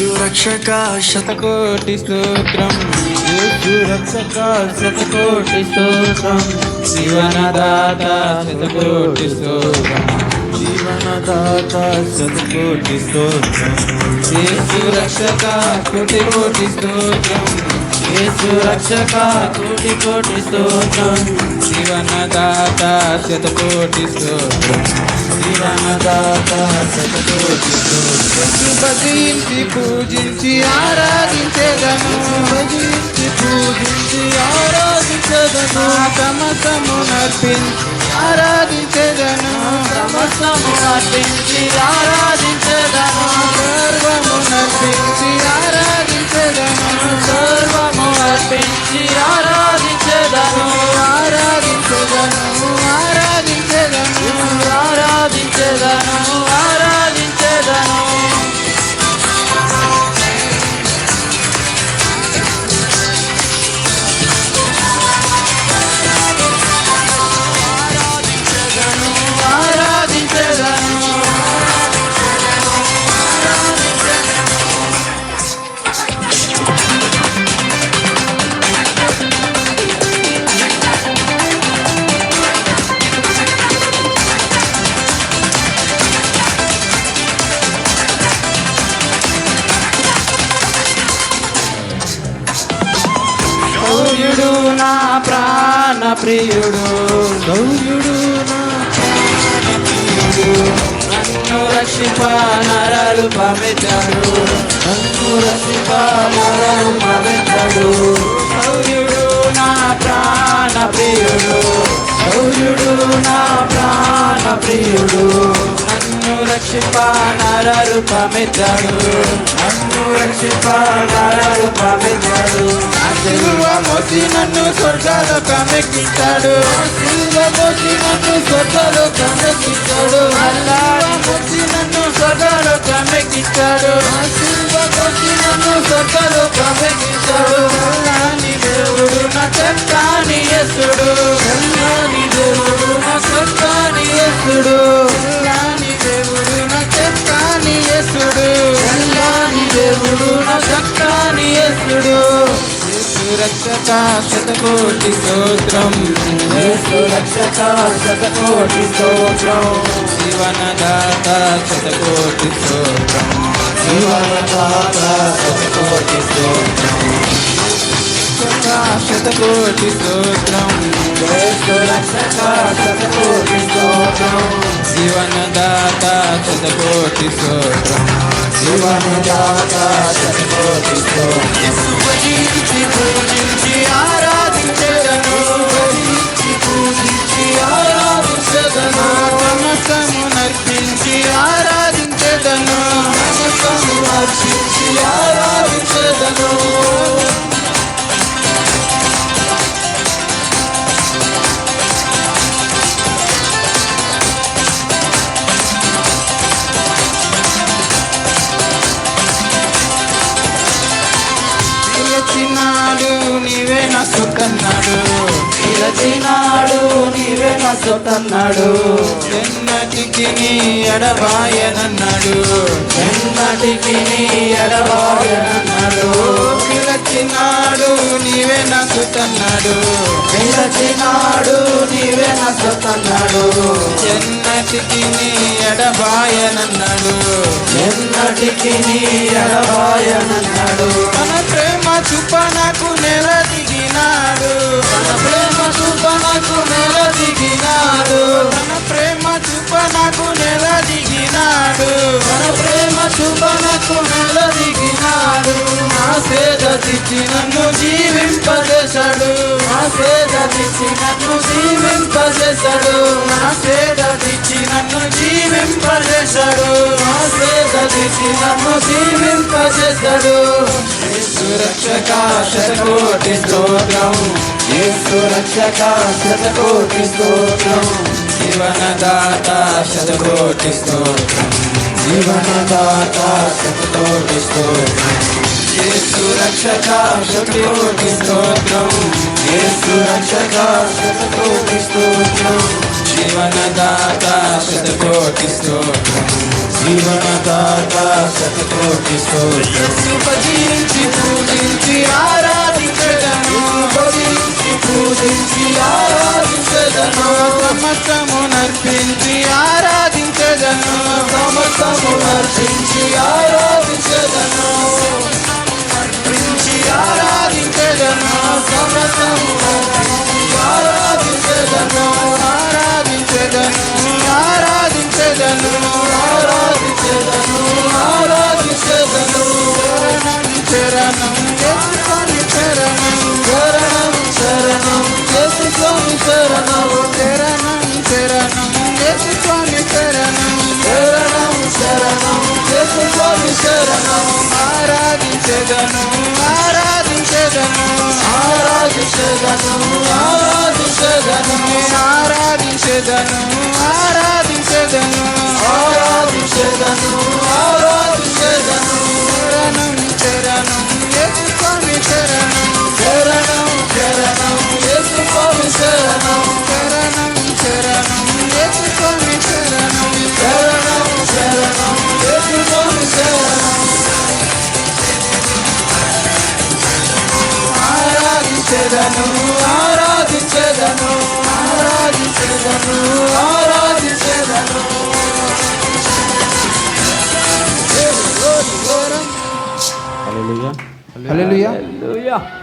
యేసు రక్షక శతకోటి స్తోత్రం. యేసు రక్షక శతకోటి స్తోత్రం. జీవనదాత శతకోటి స్తోత్రం. జీవనదాత శతకోటి స్తోత్రం. యేసు రక్షక కోటి కోటి స్తోత్రం. యేసు రక్షక కోటి కోటి స్తోత్రం. జీవనదాత శతకోటి స్తోత్రం. జీవనదాత శతకోటి స్తోత్రం. భజించి పూజించి ఆరాధించేదను. భజించి పూజించి ఆరాధించేదను. సమస్తము నర్పించి ఆరాధించేదను. సమస్తము నర్పించి గౌర్యుడు నా ప్రాణ ప్రియుడు. గౌర్యుడు నా ప్రాణప్రియుడు. నన్ను రక్షిప నరలు పవితడు నన్ను రక్షిప నరలు పవితడు గౌర్యుడు నా ప్రాణ ప్రియుడు. గౌర్యుడు నా ప్రాణ ప్రియుడు. నన్ను రక్షిప నరలు పమెచ్చాడు నన్ను రక్షిప నరలు మోసి నన్ను స్వర్గాలు కమెక్కించాడు సిలువ మోసి నన్ను స్వర్గాలు కమెక్కించాడు అల్లాడ మోసి నన్ను స్వర్గాలు కమెక్కించాడు సిలువ మోసి నన్ను స్వర్గాలు రక్షక శతకోటి స్తోత్రం. రక్షక శతకోటి స్తోత్రం. జీవనదాత శతకోటి స్తోత్రం. జీవనదాత శతకోటి స్తోత్రం. రక్షక శతకోటి స్తోత్రం. శతకోటి స్తోత్రం. జీవనదాత శతకోటి స్తోత్రం. జీవనదాత శతకోటి స్తోత్రం. పూజించి పూజించి ఆరాధించదను పిలచినాడు నీవే నా సొత్తన్నాడు. పిలచినాడు నీవే నా సొత్తన్నాడు. ఎన్నటికి నీ ఎడబాయనన్నాడు. ఎన్నటికి నీ ఎడబాయనన్నాడు. పిలచినాడు నీవే నా సొత్తన్నాడు. పిలచినాడు నీవే నా సొత్తన్నాడు. ఎన్నటికి నీ ఎడబాయనన్నాడు. ఎన్నటికి నీ ఎడబాయ ప్రేమ చూప నా సేద తెచ్చి నన్ను జీవింపజేశాడు. నా సేద తెచ్చి నన్ను జీవింపజేశాడు. నా సేద తెచ్చి నన్ను జీవింపజేశాడు. నా సేద తెచ్చి నన్ను జీవింపజేశాడు సురక్షక శతకోటి స్తోత్రం. యేసు రక్షక శతకోటి స్తోత్రం. జీవనదాత శతకోటి స్తోత్రం. జీవనదాత శతకోటి స్తోత్రం. యేసు రక్షక శతకోటి స్తోత్రం. యేసు రక్షక శతకోటి జీవనదాత శతకోటి పూజించి పూజించి సమస్తము నర్చించి ఆరాధించదను. శరణం యేసుస్వామి శరణం ఆరాధించగను ఆరాధించగను ఆరాధించగను ఆరాధించగను ఆరాధించగను. ఆరా Hallelujah. Hallelujah.